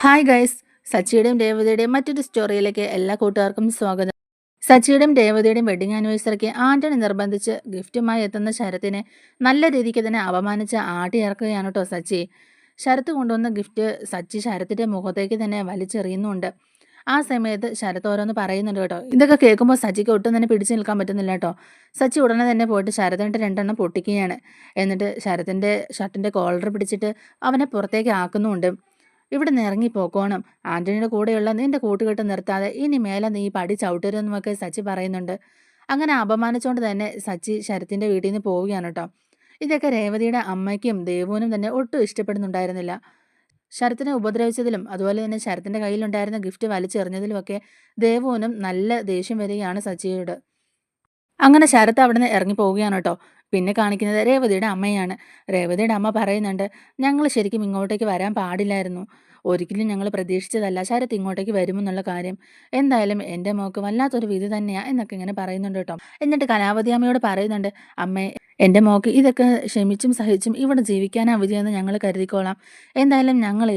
Hi guys സച്ചിയുടെയും രേവതിയുടെയും മറ്റൊരു സ്റ്റോറിയിലേക്ക് എല്ലാ കൂട്ടുകാർക്കും സ്വാഗതം. സച്ചിയുടെയും രേവതിയുടെയും വെഡിങ് ആനിവേഴ്സറിക്ക് ആന്റണി നിർബന്ധിച്ച് ഗിഫ്റ്റുമായി എത്തുന്ന ശരത്തിനെ നല്ല രീതിക്ക് തന്നെ അപമാനിച്ച് ആട്ടിയിറക്കുകയാണ് കേട്ടോ സച്ചി. ശരത്ത് കൊണ്ടുവന്ന ഗിഫ്റ്റ് സച്ചി ശരത്തിന്റെ മുഖത്തേക്ക് തന്നെ വലിച്ചെറിയുന്നുണ്ട്. ആ സമയത്ത് ശരത്ത് ഓരോന്ന് പറയുന്നുണ്ട് കേട്ടോ. ഇതൊക്കെ കേൾക്കുമ്പോൾ സച്ചിക്ക് ഒട്ടും തന്നെ പിടിച്ചു നിൽക്കാൻ പറ്റുന്നില്ല കേട്ടോ. സച്ചി ഉടനെ തന്നെ പോയിട്ട് ശരതിന്റെ രണ്ടെണ്ണം പൊട്ടിക്കുകയാണ്. എന്നിട്ട് ശരത്തിന്റെ ഷർട്ടിന്റെ കോളർ പിടിച്ചിട്ട് അവനെ പുറത്തേക്ക് ആക്കുന്നുമുണ്ട്. ഇവിടെ നിന്ന് ഇറങ്ങി പോക്കോണം. ആന്റണിയുടെ കൂടെയുള്ള നിന്റെ കൂട്ടുകെട്ട് നിർത്താതെ ഇനി മേലെ നീ പടി ചവിട്ടരുമെന്നൊക്കെ സച്ചി പറയുന്നുണ്ട്. അങ്ങനെ അപമാനിച്ചുകൊണ്ട് തന്നെ സച്ചി ശരത്തിന്റെ വീട്ടിൽ നിന്ന് പോവുകയാണ് കേട്ടോ. ഇതൊക്കെ രേവതിയുടെ അമ്മയ്ക്കും ദേവുവിനും തന്നെ ഒട്ടും ഇഷ്ടപ്പെടുന്നുണ്ടായിരുന്നില്ല. ശരത്തിനെ ഉപദ്രവിച്ചതിലും അതുപോലെ തന്നെ ശരത്തിന്റെ കയ്യിലുണ്ടായിരുന്ന ഗിഫ്റ്റ് വലിച്ചെറിഞ്ഞതിലുമൊക്കെ ദേവുവിനും നല്ല ദേഷ്യം വരികയാണ് സച്ചിയോട്. അങ്ങനെ ശരത്ത് അവിടെ ഇറങ്ങി പോവുകയാണ് കേട്ടോ. പിന്നെ കാണിക്കുന്നത് രേവതിയുടെ അമ്മയാണ്. രേവതിയുടെ അമ്മ പറയുന്നുണ്ട് ഞങ്ങൾ ശരിക്കും ഇങ്ങോട്ടേക്ക് വരാൻ പാടില്ലായിരുന്നു. ഒരിക്കലും ഞങ്ങൾ പ്രതീക്ഷിച്ചതല്ല. ശരത്ത് ഇങ്ങോട്ടേക്ക് വരുമെന്നുള്ള കാര്യം. എന്തായാലും എന്റെ മോക്ക് വല്ലാത്തൊരു വിധി തന്നെയാ എന്നൊക്കെ ഇങ്ങനെ പറയുന്നുണ്ട് കേട്ടോ. എന്നിട്ട് കലാവതി അമ്മയോട് പറയുന്നുണ്ട് അമ്മേ എന്റെ മോക്ക് ഇതൊക്കെ ക്ഷമിച്ചും സഹിച്ചും ഇവിടെ ജീവിക്കാനാ വിധിയെന്ന് ഞങ്ങൾ കരുതിക്കോളാം. എന്തായാലും ഞങ്ങൾ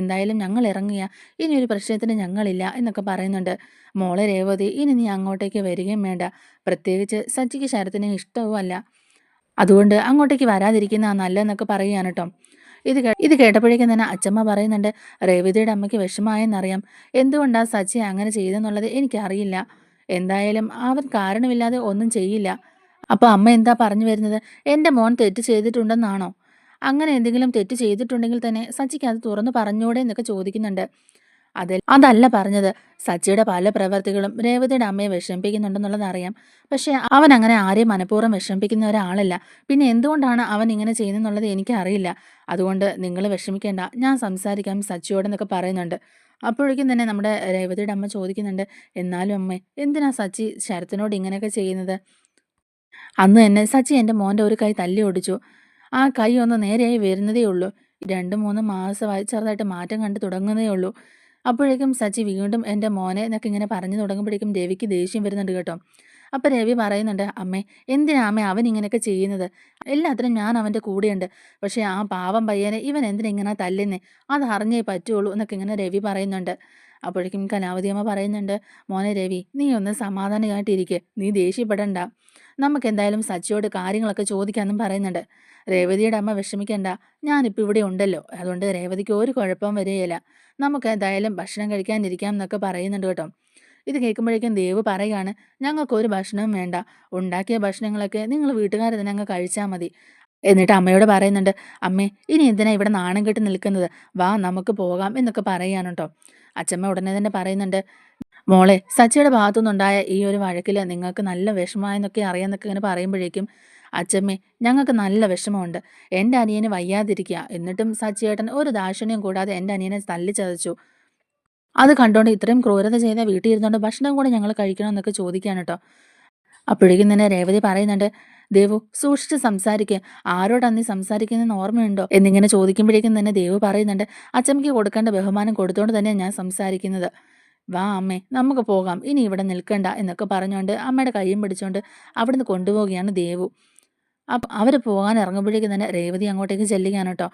എന്തായാലും ഞങ്ങൾ ഇറങ്ങിയ ഇനി ഒരു പ്രശ്നത്തിന് ഞങ്ങളില്ല എന്നൊക്കെ പറയുന്നുണ്ട്. മോളെ രേവതി ഇനി നീ അങ്ങോട്ടേക്ക് വരികയും വേണ്ട. പ്രത്യേകിച്ച് സച്ചിക്ക് ശരത്തിന് ഇഷ്ടവും അല്ല അതുകൊണ്ട് അങ്ങോട്ടേക്ക് വരാതിരിക്കുന്ന നല്ലതെന്നൊക്കെ പറയുകയാണ് കേട്ടോ. ഇത് ഇത് കേട്ടപ്പോഴേക്കും തന്നെ അച്ചമ്മ പറയുന്നുണ്ട് രേവതിയുടെ അമ്മയ്ക്ക് വിഷമായെന്നറിയാം എന്തുകൊണ്ടാണ് സച്ചി അങ്ങനെ ചെയ്തെന്നുള്ളത് എനിക്കറിയില്ല. എന്തായാലും അവൻ കാരണമില്ലാതെ ഒന്നും ചെയ്യില്ല. അപ്പോൾ അമ്മ എന്താ പറഞ്ഞു വരുന്നത്? എന്റെ മോൻ തെറ്റ് ചെയ്തിട്ടുണ്ടെന്നാണോ? അങ്ങനെ എന്തെങ്കിലും തെറ്റ് ചെയ്തിട്ടുണ്ടെങ്കിൽ തന്നെ സച്ചിക്ക് അത് തുറന്നു പറഞ്ഞൂടെ എന്നൊക്കെ ചോദിക്കുന്നുണ്ട്. അതിൽ അതല്ല പറഞ്ഞത്. സച്ചിയുടെ പല പ്രവർത്തികളും രേവതിയുടെ അമ്മയെ വിഷമിപ്പിക്കുന്നുണ്ടെന്നുള്ളത് അറിയാം പക്ഷേ അവൻ അങ്ങനെ ആരെയും മനഃപൂർവം വിഷമിപ്പിക്കുന്ന ഒരാളല്ല. പിന്നെ എന്തുകൊണ്ടാണ് അവൻ ഇങ്ങനെ ചെയ്യുന്നതെന്നുള്ളത് എനിക്കറിയില്ല. അതുകൊണ്ട് നിങ്ങൾ വിഷമിക്കേണ്ട. ഞാൻ സംസാരിക്കാം സച്ചിയോടെന്നൊക്കെ പറയുന്നുണ്ട്. അപ്പോഴേക്കും തന്നെ നമ്മുടെ രേവതിയുടെ അമ്മ ചോദിക്കുന്നുണ്ട് എന്നാലും അമ്മേ എന്തിനാ സച്ചി ശരത്തിനോട് ഇങ്ങനെയൊക്കെ ചെയ്യുന്നത്? അന്ന് തന്നെ സച്ചി എന്റെ മോന്റെ ഒരു കൈ തല്ലി ഓടിച്ചു. ആ കൈ ഒന്ന് നേരെയായി വരുന്നതേ ഉള്ളൂ. രണ്ട് മൂന്ന് മാസമായി ചെറുതായിട്ട് മാറ്റം കണ്ടു തുടങ്ങുന്നതേ ഉള്ളൂ. അപ്പോഴേക്കും സച്ചി വീണ്ടും എന്റെ മോനെ എന്നൊക്കെ ഇങ്ങനെ പറഞ്ഞു തുടങ്ങുമ്പോഴേക്കും രവിക്ക് ദേഷ്യം വരുന്നുണ്ട് കേട്ടോ. അപ്പം രവി പറയുന്നുണ്ട് അമ്മേ എന്തിനാ അമ്മേ അവൻ ഇങ്ങനെയൊക്കെ ചെയ്യുന്നത്? എല്ലാത്തിനും ഞാൻ അവന്റെ കൂടെയുണ്ട്. പക്ഷേ ആ പാവം പയ്യനെ ഇവൻ എന്തിനാ ഇങ്ങനെ തല്ലുന്നേ? അത് അറിഞ്ഞേ പറ്റുള്ളൂ എന്നൊക്കെ ഇങ്ങനെ രവി പറയുന്നുണ്ട്. അപ്പോഴേക്കും കനാവതിയമ്മ പറയുന്നുണ്ട് മോനെ രവി നീ ഒന്ന് സമാധാനമായിട്ടിരിക്കെ നീ ദേഷ്യപ്പെടണ്ട. നമുക്ക് എന്തായാലും സച്ചിയോട് കാര്യങ്ങളൊക്കെ ചോദിക്കാമെന്നും പറയുന്നുണ്ട്. രേവതിയുടെ അമ്മ വിഷമിക്കണ്ട. ഞാനിപ്പോൾ ഇവിടെ ഉണ്ടല്ലോ. അതുകൊണ്ട് രേവതിക്ക് ഒരു കുഴപ്പം വരികയില്ല. നമുക്ക് എന്തായാലും ഭക്ഷണം കഴിക്കാനിരിക്കാം എന്നൊക്കെ പറയുന്നുണ്ട് കേട്ടോ. ഇത് കേൾക്കുമ്പോഴേക്കും ദേവ് പറയുകയാണ് ഞങ്ങൾക്കൊരു ഭക്ഷണവും വേണ്ട. ഉണ്ടാക്കിയ ഭക്ഷണങ്ങളൊക്കെ നിങ്ങൾ വീട്ടുകാർ തന്നെ അങ്ങ് കഴിച്ചാൽ മതി. എന്നിട്ട് അമ്മയോട് പറയുന്നുണ്ട് അമ്മേ ഇനി എന്തിനാ ഇവിടെ നാണം കെട്ട് നിൽക്കുന്നത്? വാ നമുക്ക് പോകാം എന്നൊക്കെ പറയുകയാണ് കേട്ടോ. അച്ഛമ്മ ഉടനെ തന്നെ പറയുന്നുണ്ട് മോളെ സച്ചിയുടെ ഭാഗത്തുനിന്നുണ്ടായ ഈ ഒരു വഴക്കിൽ നിങ്ങൾക്ക് നല്ല വിഷമമായെന്നൊക്കെ അറിയാമെന്നൊക്കെ ഇങ്ങനെ പറയുമ്പോഴേക്കും അച്ചമ്മേ ഞങ്ങൾക്ക് നല്ല വിഷമമുണ്ട്. എന്റെ അനിയന് വയ്യാതിരിക്കുക എന്നിട്ടും സച്ചിയേട്ടൻ ഒരു ദാക്ഷിണ്യം കൂടാതെ എന്റെ അനിയനെ തല്ലിച്ചതച്ചു അത് കണ്ടുകൊണ്ട് ഇത്രയും ക്രൂരത ചെയ്ത വീട്ടിൽ ഇരുന്നുകൊണ്ട് ഭക്ഷണം കൂടെ ഞങ്ങൾ കഴിക്കണമെന്നൊക്കെ ചോദിക്കുകയാണ് കേട്ടോ അപ്പോഴേക്കും തന്നെ രേവതി പറയുന്നുണ്ട് ദേവു സൂക്ഷിച്ച് സംസാരിക്കുക ആരോടാ നീ സംസാരിക്കുന്നതെന്ന് ഓർമ്മയുണ്ടോ? എന്നിങ്ങനെ ചോദിക്കുമ്പോഴേക്കും തന്നെ ദേവു പറയുന്നുണ്ട് അച്ചമ്മയ്ക്ക് കൊടുക്കേണ്ട ബഹുമാനം കൊടുത്തുകൊണ്ട് തന്നെയാണ് ഞാൻ സംസാരിക്കുന്നത്. വാ അമ്മേ നമുക്ക് പോകാം. ഇനി ഇവിടെ നിൽക്കണ്ട എന്നൊക്കെ പറഞ്ഞുകൊണ്ട് അമ്മയുടെ കൈയും പിടിച്ചുകൊണ്ട് അവിടുന്ന് കൊണ്ടുപോവുകയാണ് ദേവു. അപ്പം അവർ പോകാൻ ഇറങ്ങുമ്പോഴേക്കും തന്നെ രേവതി അങ്ങോട്ടേക്ക് ചെല്ലുകയാണ് കേട്ടോ.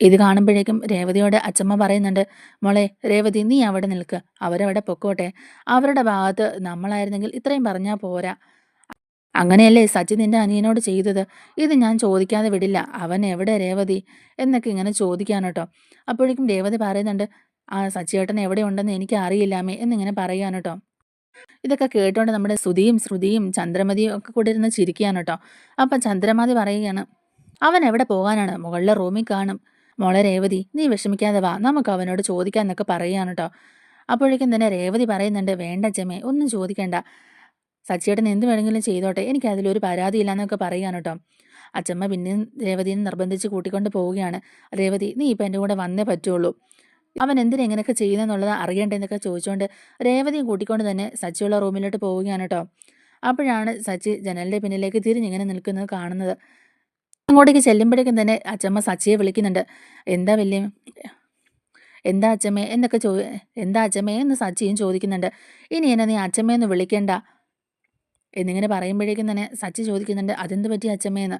ഇത് കാണുമ്പോഴേക്കും രേവതിയോട് അച്ചമ്മ പറയുന്നുണ്ട് മോളെ രേവതി നീ അവിടെ നിൽക്കുക അവരവിടെ പൊക്കോട്ടെ. അവരുടെ ഭാഗത്ത് നമ്മളായിരുന്നെങ്കിൽ ഇത്രയും പറഞ്ഞാൽ പോരാ. അങ്ങനെയല്ലേ സജി നിന്റെ അനിയനോട് ചെയ്തത്? ഇത് ഞാൻ ചോദിക്കാതെ വിടില്ല. അവൻ എവിടെ രേവതി? എന്നൊക്കെ ഇങ്ങനെ ചോദിക്കാൻ കേട്ടോ. അപ്പോഴേക്കും രേവതി പറയുന്നുണ്ട് ആ സച്ചിയേട്ടൻ എവിടെ ഉണ്ടെന്ന് എനിക്ക് അറിയില്ലാമേ എന്നിങ്ങനെ പറയാൻ കേട്ടോ. ഇതൊക്കെ കേട്ടോണ്ട് നമ്മുടെ ശ്രുതിയും ശ്രുതിയും ചന്ദ്രമതിയും ഒക്കെ കൂടെ ഇരുന്ന് ചിരിക്കുകയാണ് കേട്ടോ. അപ്പം ചന്ദ്രമതി പറയുകയാണ് അവൻ എവിടെ പോകാനാണ്? മുകളിലെ റൂമിൽ കാണും. മോളെ രേവതി നീ വിഷമിക്കാതെ വാ. നമുക്ക് അവനോട് ചോദിക്കാന്നൊക്കെ പറയുകയാണ് കേട്ടോ. അപ്പോഴേക്കും തന്നെ രേവതി പറയുന്നുണ്ട് വേണ്ട ചെമ്മേ ഒന്നും ചോദിക്കണ്ട. സച്ചിയേട്ടൻ എന്ത് വേണമെങ്കിലും ചെയ്തോട്ടെ എനിക്ക് അതിലൊരു പരാതിയില്ല എന്നൊക്കെ പറയുകയാണ് കേട്ടോ. അച്ചമ്മ പിന്നെയും രേവതിയെ നിർബന്ധിച്ച് കൂട്ടിക്കൊണ്ട് പോവുകയാണ്. രേവതി നീ ഇപ്പം എന്റെ കൂടെ വന്നേ പറ്റുള്ളൂ. അവൻ എന്തിനെങ്ങനെയൊക്കെ ചെയ്യുന്നതെന്നുള്ളത് അറിയണ്ടെന്നൊക്കെ ചോദിച്ചുകൊണ്ട് രേവതിയും കൂട്ടിക്കൊണ്ട് തന്നെ സച്ചിയുള്ള റൂമിലോട്ട് പോവുകയാണ് കേട്ടോ. അപ്പോഴാണ് സച്ചി ജനലിന്റെ പിന്നിലേക്ക് തിരിഞ്ഞിങ്ങനെ നിൽക്കുന്നത് കാണുന്നത്. അങ്ങോട്ടേക്ക് ചെല്ലുമ്പോഴേക്കും തന്നെ അച്ചമ്മ സച്ചിയെ വിളിക്കുന്നുണ്ട്. എന്താ വലിയ എന്താ അച്ചമ്മ? എന്നൊക്കെ ചോ എന്താ അച്ചമ്മേ? എന്ന് സച്ചിയും ചോദിക്കുന്നുണ്ട്. ഇനി എന്നെ നീ അച്ചമ്മയെന്ന് വിളിക്കണ്ട. എന്നിങ്ങനെ പറയുമ്പോഴേക്കും തന്നെ സച്ചി ചോദിക്കുന്നുണ്ട് അതെന്ത് പറ്റി അച്ഛമ്മേന്ന്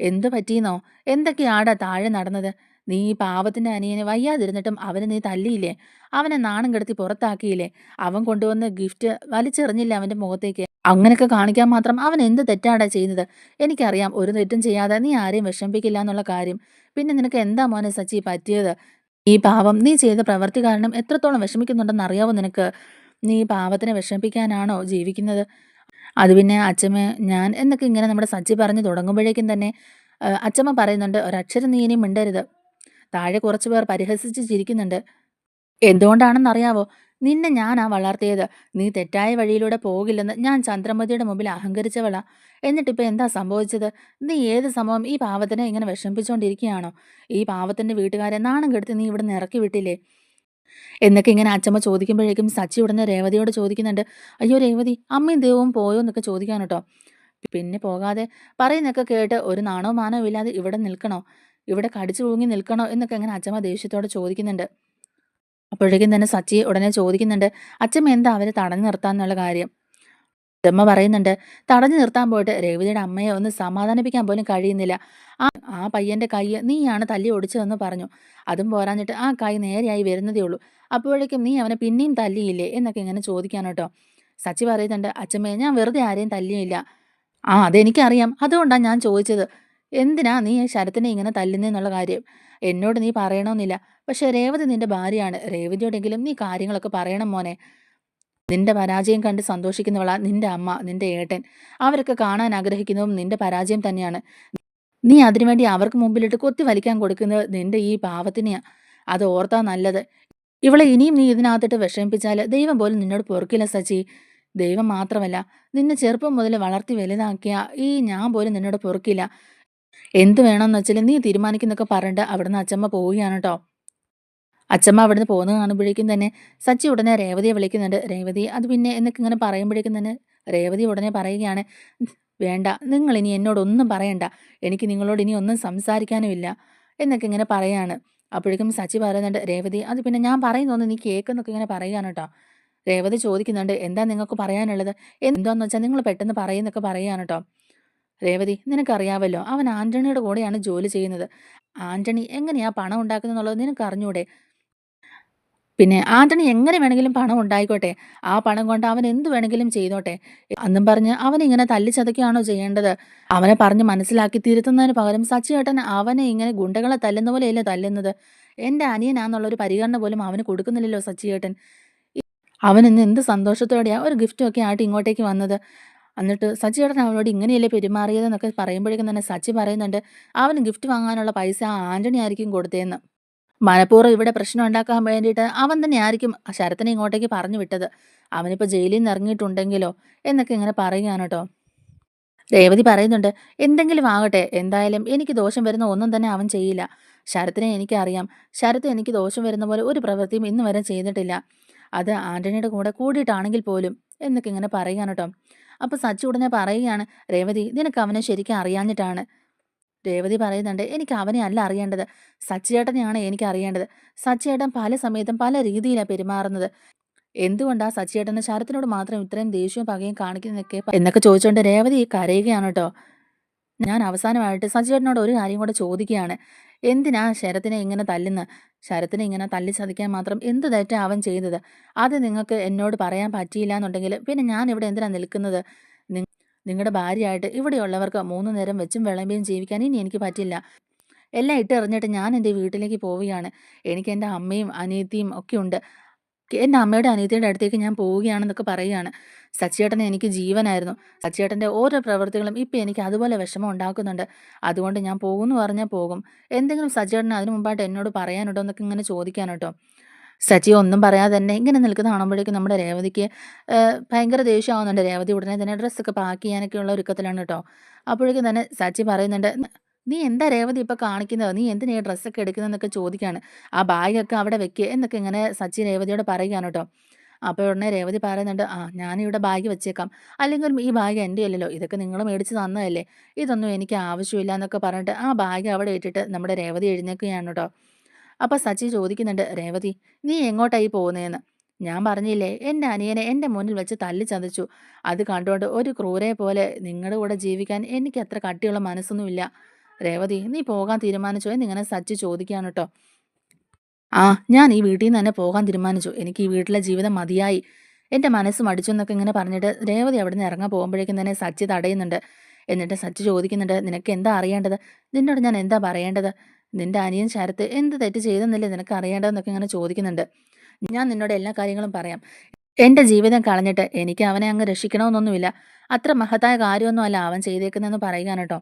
എന്ത് പറ്റിയെന്നോ? എന്തൊക്കെയാടാ താഴെ നടന്നത്? നീ ഈ പാവത്തിന്റെ അനിയനെ വയ്യാതിരുന്നിട്ടും അവനെ നീ തല്ലിയില്ലേ? അവനെ നാണം കെടുത്തി പുറത്താക്കിയില്ലേ? അവൻ കൊണ്ടുവന്ന ഗിഫ്റ്റ് വലിച്ചെറിഞ്ഞില്ല അവന്റെ മുഖത്തേക്ക്? അങ്ങനെയൊക്കെ കാണിക്കാൻ മാത്രം അവൻ എന്ത് തെറ്റാടാ ചെയ്യുന്നത്? എനിക്കറിയാം ഒരു തെറ്റും ചെയ്യാതെ നീ ആരെയും വിഷമിപ്പിക്കില്ല എന്നുള്ള കാര്യം. പിന്നെ നിനക്ക് എന്താ മോനെ സച്ചി പറ്റിയത്? ഈ പാവം നീ ചെയ്ത പ്രവൃത്തി കാരണം എത്രത്തോളം വിഷമിക്കുന്നുണ്ടെന്ന് അറിയാവോ നിനക്ക്? നീ പാവത്തിനെ വിഷമിപ്പിക്കാനാണോ ജീവിക്കുന്നത്? അത് പിന്നെ അച്ഛമ്മ ഞാൻ എന്നൊക്കെ ഇങ്ങനെ നമ്മുടെ സച്ചി പറഞ്ഞു തുടങ്ങുമ്പോഴേക്കും തന്നെ അച്ഛമ്മ പറയുന്നുണ്ട് ഒരക്ഷരം നീ ഇനിയും മിണ്ടരുത്. താഴെ കുറച്ചു പേർ പരിഹസിച്ച് ചിരിക്കുന്നുണ്ട്. എന്തുകൊണ്ടാണെന്നറിയാവോ? നിന്നെ ഞാനാ വളർത്തിയത്. നീ തെറ്റായ വഴിയിലൂടെ പോകില്ലെന്ന് ഞാൻ ചന്ദ്രമതിയുടെ മുമ്പിൽ അഹങ്കരിച്ചവളാ. എന്നിട്ടിപ്പോൾ എന്താ സംഭവിച്ചത്? നീ ഏത് സമയം ഈ പാവത്തിനെ ഇങ്ങനെ വിഷമിപ്പിച്ചുകൊണ്ടിരിക്കുകയാണോ ഈ പാവത്തിന്റെ വീട്ടുകാരെ നാണം കെടുത്തി നീ ഇവിടെ നിന്ന് ഇറക്കി വിട്ടില്ലേ? എന്നൊക്കെ ഇങ്ങനെ അച്ചമ്മ ചോദിക്കുമ്പോഴേക്കും സച്ചി ഉടനെ രേവതിയോട് ചോദിക്കുന്നുണ്ട് അയ്യോ രേവതി അമ്മയും ദൈവവും പോയോ എന്നൊക്കെ ചോദിക്കാൻ കേട്ടോ. പിന്നെ പോകാതെ പറയുന്നൊക്കെ കേട്ട് ഒരു നാണോ മാനോ ഇല്ലാതെ ഇവിടെ നിൽക്കണോ ഇവിടെ കടിച്ചു തൂങ്ങി നിൽക്കണോ എന്നൊക്കെ ഇങ്ങനെ അച്ചമ്മ ദേഷ്യത്തോടെ ചോദിക്കുന്നുണ്ട്. അപ്പോഴേക്കും തന്നെ സച്ചി ഉടനെ ചോദിക്കുന്നുണ്ട് അച്ചമ്മ എന്താ അവരെ തടഞ്ഞു നിർത്താന്നുള്ള കാര്യം? അച്ചമ്മ പറയുന്നുണ്ട് തടഞ്ഞു നിർത്താൻ പോയിട്ട് രേവതിയുടെ അമ്മയെ ഒന്ന് സമാധാനിപ്പിക്കാൻ പോലും കഴിയുന്നില്ല. ആ ആ പയ്യന്റെ കൈ നീയാണ് തല്ലി ഒടിച്ചതെന്ന് പറഞ്ഞു. അതും പോരാഞ്ഞിട്ട് ആ കൈ നേരെയായി വരുന്നതേ ഉള്ളൂ. അപ്പോഴേക്കും നീ അവനെ പിന്നെയും തല്ലിയില്ലേ? എന്നൊക്കെ ഇങ്ങനെ ചോദിക്കാൻ കേട്ടോ. സച്ചി പറയുന്നുണ്ട് അച്ഛമ്മയെ ഞാൻ വെറുതെ ആരെയും തല്ലിയില്ല. ആ അതെനിക്കറിയാം. അതുകൊണ്ടാണ് ഞാൻ ചോദിച്ചത്. എന്തിനാ നീ ശരത്തിനെ ഇങ്ങനെ തല്ലുന്നതെന്നുള്ള കാര്യം? എന്നോട് നീ പറയണമെന്നില്ല. പക്ഷേ രേവതി നിന്റെ ഭാര്യയാണ്. രേവതിയോടെങ്കിലും നീ കാര്യങ്ങളൊക്കെ പറയണം മോനെ. നിന്റെ പരാജയം കണ്ട് സന്തോഷിക്കുന്നവളാ നിന്റെ അമ്മ നിന്റെ ഏട്ടൻ. അവരൊക്കെ കാണാൻ ആഗ്രഹിക്കുന്നതും നിന്റെ പരാജയം തന്നെയാണ്. നീ അതിനുവേണ്ടി അവർക്ക് മുമ്പിലിട്ട് കൊത്തി വലിക്കാൻ കൊടുക്കുന്നത് നിന്റെ ഈ പാവത്തിനെയാ. അത് ഓർത്താ നല്ലത്. ഇവളെ ഇനിയും നീ ഇതിനകത്തിട്ട് വിഷമിപ്പിച്ചാൽ ദൈവം പോലും നിന്നോട് പൊറുക്കില്ല സച്ചി. ദൈവം മാത്രമല്ല നിന്നെ ചെറുപ്പം മുതൽ വളർത്തി വലുതാക്കിയ ഈ ഞാൻ പോലും നിന്നോട് പൊറുക്കില്ല. എന്ത് വേണമെന്ന് വെച്ചാൽ നീ തീരുമാനിക്കുന്നൊക്കെ പറഞ്ഞിട്ട് അവിടുന്ന് അച്ചമ്മ പോവുകയാണ് കേട്ടോ അച്ചമ്മ അവിടുന്ന് പോകുന്നത് കാണുമ്പോഴേക്കും തന്നെ സച്ചി ഉടനെ രേവതിയെ വിളിക്കുന്നുണ്ട്. രേവതി അത് പിന്നെ എന്നൊക്കെ ഇങ്ങനെ പറയുമ്പോഴേക്കും തന്നെ രേവതി ഉടനെ പറയുകയാണ് വേണ്ട നിങ്ങൾ ഇനി എന്നോടൊന്നും പറയണ്ട. എനിക്ക് നിങ്ങളോട് ഇനി ഒന്നും സംസാരിക്കാനുമില്ല എന്നൊക്കെ ഇങ്ങനെ പറയാണ്. അപ്പോഴേക്കും സച്ചി പറയുന്നുണ്ട് രേവതി അത് പിന്നെ ഞാൻ പറയുന്നൊന്ന് നീ കേൾക്കുന്നൊക്കെ ഇങ്ങനെ പറയുകയാണ് കേട്ടോ. രേവതി ചോദിക്കുന്നുണ്ട് എന്താ നിങ്ങൾക്ക് പറയാനുള്ളത്? എന്താന്ന് വെച്ചാൽ നിങ്ങൾ പെട്ടെന്ന് പറയുന്നൊക്കെ പറയുകയാണ് കേട്ടോ. രേവതി നിനക്കറിയാവല്ലോ അവൻ ആന്റണിയുടെ കൂടെയാണ് ജോലി ചെയ്യുന്നത്. ആന്റണി എങ്ങനെയാ പണം ഉണ്ടാക്കുന്നത് നിനക്ക് അറിഞ്ഞൂടെ? പിന്നെ ആന്റണി എങ്ങനെ വേണമെങ്കിലും പണം ഉണ്ടായിക്കോട്ടെ. ആ പണം കൊണ്ട് അവൻ എന്ത് വേണമെങ്കിലും ചെയ്തോട്ടെ. അന്നും പറഞ്ഞ് അവൻ ഇങ്ങനെ തല്ലിച്ചതയ്ക്കുകയാണോ ചെയ്യേണ്ടത്? അവനെ പറഞ്ഞ് മനസ്സിലാക്കി തിരുത്തുന്നതിന് പകരം സച്ചിയേട്ടൻ അവനെ ഇങ്ങനെ ഗുണ്ടകളെ തല്ലുന്ന പോലെയല്ലേ തല്ലുന്നത്? എന്റെ അനിയനാന്നുള്ള ഒരു പരിഗണന പോലും അവന് കൊടുക്കുന്നില്ലല്ലോ സച്ചിയേട്ടൻ. അവൻ ഇന്ന് എന്ത് സന്തോഷത്തോടെയാ ഒരു ഗിഫ്റ്റും ഒക്കെ ആയിട്ട് ഇങ്ങോട്ടേക്ക് വന്നത്. എന്നിട്ട് സച്ചിയേട്ടൻ അവനോട് ഇങ്ങനെയല്ലേ പെരുമാറിയതെന്നൊക്കെ പറയുമ്പോഴേക്കും തന്നെ സച്ചി പറയുന്നുണ്ട് അവന് ഗിഫ്റ്റ് വാങ്ങാനുള്ള പൈസ ആ ആന്റണി ആയിരിക്കും കൊടുത്തതെന്ന് മനഃപൂർവം ഇവിടെ പ്രശ്നം ഉണ്ടാക്കാൻ വേണ്ടിയിട്ട് അവൻ തന്നെ ആയിരിക്കും ശരത്തിനെ ഇങ്ങോട്ടേക്ക് പറഞ്ഞു വിട്ടത്. അവനിപ്പോൾ ജയിലിൽ നിന്ന് ഇറങ്ങിയിട്ടുണ്ടെങ്കിലോ എന്നൊക്കെ ഇങ്ങനെ പറയുകയാണ് കേട്ടോ. രേവതി പറയുന്നുണ്ട് എന്തെങ്കിലും ആകട്ടെ എന്തായാലും എനിക്ക് ദോഷം വരുന്ന ഒന്നും തന്നെ അവൻ ചെയ്യില്ല. ശരത്തിനെ എനിക്കറിയാം. ശരത്ത് എനിക്ക് ദോഷം വരുന്ന പോലെ ഒരു പ്രവൃത്തിയും ഇന്ന് വരെ ചെയ്തിട്ടില്ല. അത് ആന്റണിയുടെ കൂടെ കൂടിയിട്ടാണെങ്കിൽ പോലും എന്നൊക്കെ ഇങ്ങനെ പറയുകയാണ് കേട്ടോ. അപ്പൊ സച്ചു ഉടനെ പറയുകയാണ് രേവതി നിനക്ക് അവനെ ശരിക്കും അറിയാഞ്ഞിട്ടാണ്. രേവതി പറയുന്നുണ്ട് എനിക്ക് അവനെ അല്ല അറിയേണ്ടത്. സച്ചിയേട്ടനെയാണ് എനിക്ക് അറിയേണ്ടത്. സച്ചിയേട്ടൻ പല സമയത്തും പല രീതിയിലാണ് പെരുമാറുന്നത്. എന്തുകൊണ്ടാ സച്ചിയേട്ടന് ശരത്തിനോട് മാത്രം ഇത്രയും ദേഷ്യവും പകയും കാണിക്കുന്നതൊക്കെ എന്നൊക്കെ ചോദിച്ചുകൊണ്ട് രേവതി കരയുകയാണ് കേട്ടോ ഞാൻ അവസാനമായിട്ട് സച്ചിയേട്ടനോട് ഒരു കാര്യം കൂടെ ചോദിക്കുകയാണ്. എന്തിനാ ശരത്തിനെ ഇങ്ങനെ തല്ലുന്ന? ശരത്തിനെ ഇങ്ങനെ തല്ലി ചതിക്കാൻ മാത്രം എന്ത് തെറ്റാ അവൻ ചെയ്തത് അത് നിങ്ങൾക്ക് എന്നോട് പറയാൻ പറ്റിയില്ല എന്നുണ്ടെങ്കിൽ പിന്നെ ഞാൻ ഇവിടെ എന്തിനാ നിൽക്കുന്നത്? നിങ്ങളുടെ ഭാര്യയായിട്ട് ഇവിടെയുള്ളവർക്ക് മൂന്ന് നേരം വെച്ചും വിളമ്പിയും ജീവിക്കാൻ ഇനി എനിക്ക് പറ്റില്ല. എല്ലാം ഇട്ടെറിഞ്ഞിട്ട് ഞാൻ എന്റെ വീട്ടിലേക്ക് പോവുകയാണ്. എനിക്ക് എന്റെ അമ്മയും അനിയത്തിയും ഒക്കെ ഉണ്ട്. എന്റെ അമ്മയുടെ അനിയത്തിയുടെ അടുത്തേക്ക് ഞാൻ പോവുകയാണെന്നൊക്കെ പറയുകയാണ്. സച്ചിയേട്ടനെ എനിക്ക് ജീവനായിരുന്നു. സച്ചിയേട്ടന്റെ ഓരോ പ്രവൃത്തികളും ഇപ്പം എനിക്ക് അതുപോലെ വിഷമം ഉണ്ടാക്കുന്നുണ്ട്. അതുകൊണ്ട് ഞാൻ പോകുമെന്ന് പറഞ്ഞാൽ പോകും. എന്തെങ്കിലും സച്ചിയേട്ടന് അതിനു മുമ്പായിട്ട് എന്നോട് പറയാനുണ്ടോ എന്നൊക്കെ ഇങ്ങനെ ചോദിക്കാൻ കേട്ടോ സച്ചി ഒന്നും പറയാതെ തന്നെ ഇങ്ങനെ നിൽക്കുന്ന കാണുമ്പോഴേക്കും നമ്മുടെ രേവതിക്ക് ഭയങ്കര ദേഷ്യമാവുന്നുണ്ട്. രേവതി ഉടനെ തന്നെ ഡ്രസ്സൊക്കെ പാക്ക് ചെയ്യാനൊക്കെ ഉള്ള ഒരുക്കത്തിലാണ് കേട്ടോ അപ്പോഴേക്കും തന്നെ സച്ചി പറയുന്നുണ്ട് നീ എന്താ രേവതി ഇപ്പം കാണിക്കുന്നത്? നീ എന്തിനാ ഈ ഡ്രസ്സൊക്കെ എടുക്കുന്നതെന്നൊക്കെ ചോദിക്കാണ്? ആ ബാഗൊക്കെ അവിടെ വെക്കുക എന്നൊക്കെ ഇങ്ങനെ സച്ചി രേവതിയോട് പറയുകയാണ് കേട്ടോ അപ്പോൾ ഉടനെ രേവതി പറയുന്നുണ്ട് ആ ഞാനിവിടെ ബാഗ് വെച്ചേക്കാം. അല്ലെങ്കിൽ ഈ ബാഗ് എന്റെ അല്ലല്ലോ. ഇതൊക്കെ നിങ്ങൾ മേടിച്ച് തന്നതല്ലേ. ഇതൊന്നും എനിക്ക് ആവശ്യമില്ല എന്നൊക്കെ പറഞ്ഞിട്ട് ആ ബാഗ് അവിടെ ഇട്ടിട്ട് നമ്മുടെ രേവതി എഴുന്നേക്കുകയാണ് കേട്ടോ അപ്പോൾ സച്ചി ചോദിക്കുന്നുണ്ട് രേവതി നീ എങ്ങോട്ടായി പോകുന്നതെന്ന് ഞാൻ പറഞ്ഞില്ലേ എന്റെ അനിയനെ എന്റെ മുന്നിൽ വെച്ച് തല്ലി ചതച്ചു. അത് കണ്ടുകൊണ്ട് ഒരു ക്രൂരയെ പോലെ നിങ്ങളുടെ കൂടെ ജീവിക്കാൻ എനിക്ക് അത്ര കട്ടിയുള്ള മനസ്സൊന്നുമില്ല രേവതി നീ പോകാൻ തീരുമാനിച്ചോ? എന്നിങ്ങനെ സച്ചി ചോദിക്കുകയാണ് കേട്ടോ ആ ഞാൻ ഈ വീട്ടിൽ നിന്ന് തന്നെ പോകാൻ തീരുമാനിച്ചു. എനിക്ക് ഈ വീട്ടിലെ ജീവിതം മതിയായി. എന്റെ മനസ്സ് മടിച്ചു എന്നൊക്കെ ഇങ്ങനെ പറഞ്ഞിട്ട് രേവതി അവിടെ നിന്ന് ഇറങ്ങാൻ പോകുമ്പോഴേക്കും തന്നെ സച്ചി തടയുന്നുണ്ട്. എന്നിട്ട് സച്ചി ചോദിക്കുന്നുണ്ട് നിനക്ക് എന്താ അറിയേണ്ടത്? നിന്നോട് ഞാൻ എന്താ പറയേണ്ടത്? നിന്റെ അനിയൻ ശരത്ത് എന്ത് തെറ്റ് ചെയ്തെന്നല്ലേ നിനക്ക് അറിയേണ്ടതെന്നൊക്കെ ഇങ്ങനെ ചോദിക്കുന്നുണ്ട്. ഞാൻ നിന്നോട് എല്ലാ കാര്യങ്ങളും പറയാം. എന്റെ ജീവിതം കളഞ്ഞിട്ട് എനിക്ക് അവനെ അങ്ങ് രക്ഷിക്കണമെന്നൊന്നുമില്ല. അത്ര മഹത്തായ കാര്യമൊന്നും അല്ല അവൻ ചെയ്തേക്കുന്നതെന്ന് പറയുകയാണ് കേട്ടോ.